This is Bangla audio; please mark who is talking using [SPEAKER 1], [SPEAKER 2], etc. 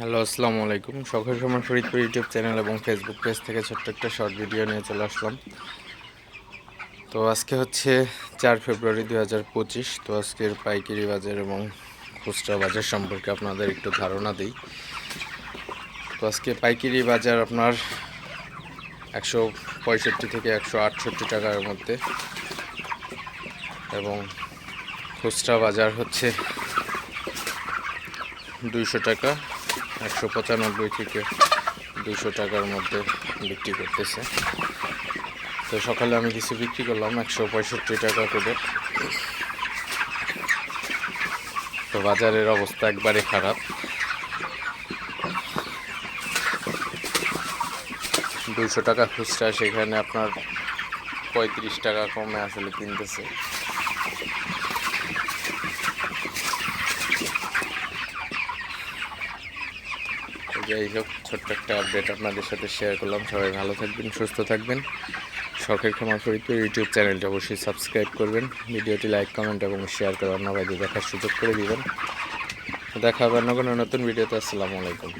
[SPEAKER 1] হ্যালো, আসসালামু আলাইকুম। শখের সময় ফরিদপুর ইউটিউব চ্যানেল এবং ফেসবুক পেজ থেকে ছোট্ট একটা শর্ট ভিডিও নিয়ে চলে আসলাম। তো আজকে হচ্ছে চার ফেব্রুয়ারি দু হাজার পঁচিশ, তো আজকের পাইকারি বাজার এবং খুচরা বাজার সম্পর্কে আপনাদের একটু ধারণা দিই। তো আজকে পাইকারি বাজার আপনার একশো পঁয়ষট্টি থেকে একশো আটষট্টি টাকার মধ্যে এবং খুচরা বাজার হচ্ছে দুইশো টাকা। একশো পঁচানব্বই থেকে দুশো টাকার মধ্যে বিক্রি করতেছে। তো সকালে আমি কিছু বিক্রি করলাম, একশো পঁয়ষট্টি টাকা করে। তো বাজারের অবস্থা একবারে খারাপ। দুইশো টাকা খুচরা, সেখানে আপনার পঁয়ত্রিশ টাকা কমে আসলে কিনতেছে। যাই হোক, ছোট্ট একটা আপডেট আপনাদের সাথে শেয়ার করলাম। সবাই ভালো থাকবেন, সুস্থ থাকবেন। শখের ক্ষমা করিত ইউটিউব চ্যানেলটা অবশ্যই সাবস্ক্রাইব করবেন। ভিডিওটি লাইক কমেন্ট এবং শেয়ার করে অন্য বাইরে দেখার সুযোগ করে দিবেন। দেখা হবে অন্য কোনো নতুন ভিডিওতে আসসালামু আলাইকুম।